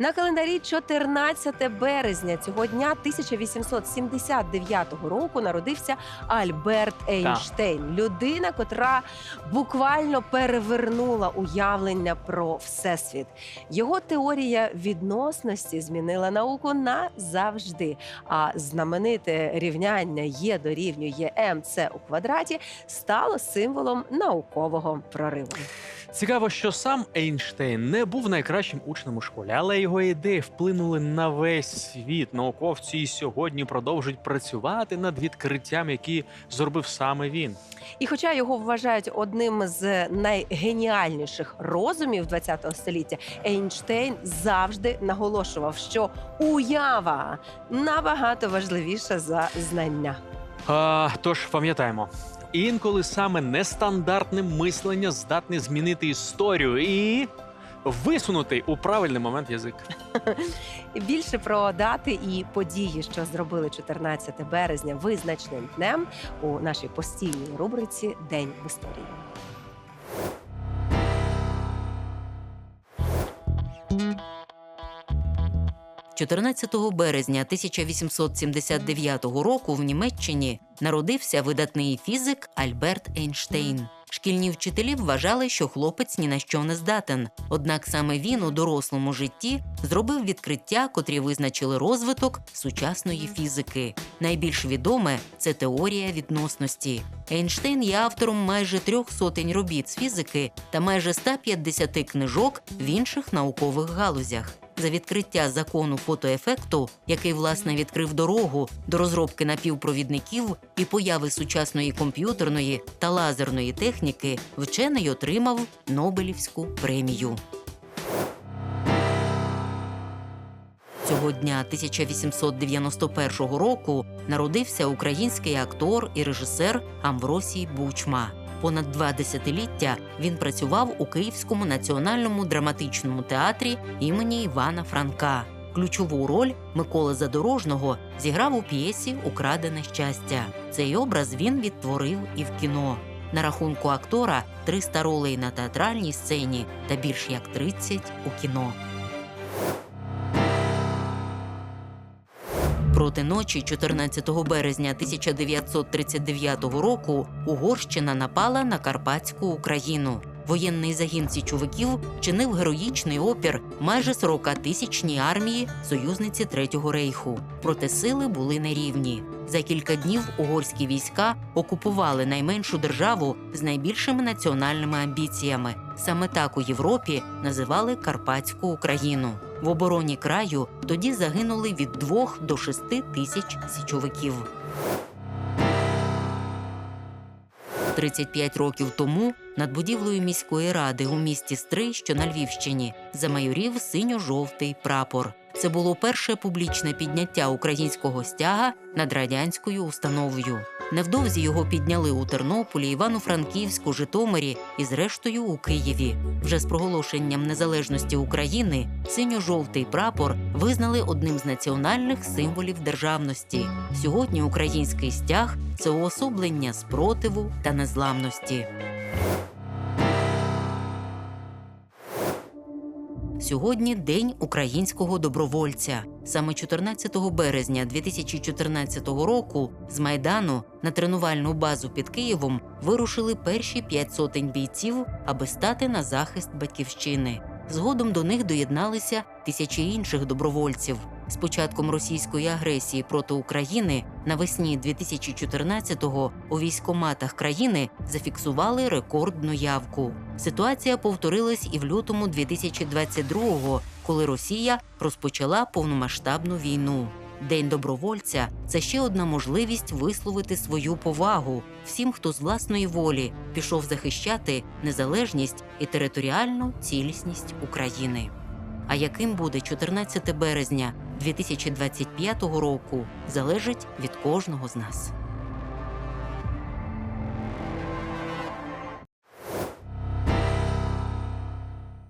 На календарі 14 березня цього дня 1879 року народився Альберт Ейнштейн, людина, котра буквально перевернула уявлення про всесвіт. Його теорія відносності змінила науку назавжди. А знамените рівняння Є дорівнює МЦ у квадраті стало символом наукового прориву. Цікаво, що сам Ейнштейн не був найкращим учнем у школі, але його ідеї вплинули на весь світ. Науковці і сьогодні продовжують працювати над відкриттям, які зробив саме він. І хоча його вважають одним з найгеніальніших розумів ХХ століття, Ейнштейн завжди наголошував, що уява набагато важливіша за знання. А, тож пам'ятаємо. Інколи саме нестандартне мислення здатне змінити історію і висунути у правильний момент язик. Більше про дати і події, що зробили 14 березня визначним днем у нашій постійній рубриці День в історії. 14 березня 1879 року в Німеччині народився видатний фізик Альберт Ейнштейн. Шкільні вчителі вважали, що хлопець ні на що не здатен. Однак саме він у дорослому житті зробив відкриття, котрі визначили розвиток сучасної фізики. Найбільш відоме це теорія відносності. Ейнштейн є автором майже трьох сотень робіт з фізики та майже 150 книжок в інших наукових галузях. За відкриття закону фотоефекту, який власне відкрив дорогу до розробки напівпровідників і появи сучасної комп'ютерної та лазерної техніки, вчений отримав Нобелівську премію. Цього дня 1891 року народився український актор і режисер Амвросій Бучма. Понад два десятиліття він працював у Київському національному драматичному театрі імені Івана Франка. Ключову роль Миколи Задорожного зіграв у п'єсі Украдене щастя. Цей образ він відтворив і в кіно. На рахунку актора 300 ролей на театральній сцені та більш як 30 у кіно. Проти ночі 14 березня 1939 року Угорщина напала на Карпатську Україну. Воєнний загін січовиків чинив героїчний опір майже 40-тисячній армії союзниці Третього рейху. Проте сили були нерівні. За кілька днів угорські війська окупували найменшу державу з найбільшими національними амбіціями. Саме так у Європі називали Карпатську Україну. В обороні краю тоді загинули від 2 до 6 тисяч січовиків. 35 років тому над будівлею міської ради у місті Стрий, що на Львівщині, замайорів синьо-жовтий прапор. Це було перше публічне підняття українського стяга над радянською установою. Невдовзі його підняли у Тернополі, Івано-Франківську, Житомирі і, зрештою, у Києві. Вже з проголошенням незалежності України синьо-жовтий прапор визнали одним з національних символів державності. Сьогодні український стяг це уособлення спротиву та незламності. Сьогодні День українського добровольця. Саме 14 березня 2014 року з Майдану на тренувальну базу під Києвом вирушили перші п'ять сотень бійців, аби стати на захист батьківщини. Згодом до них доєдналися тисячі інших добровольців. З початком російської агресії проти України навесні 2014-го у військоматах країни зафіксували рекордну явку. Ситуація повторилась і в лютому 2022-го, коли Росія розпочала повномасштабну війну. День добровольця це ще одна можливість висловити свою повагу всім, хто з власної волі пішов захищати незалежність і територіальну цілісність України. А яким буде 14 березня 2025 року, залежить від кожного з нас.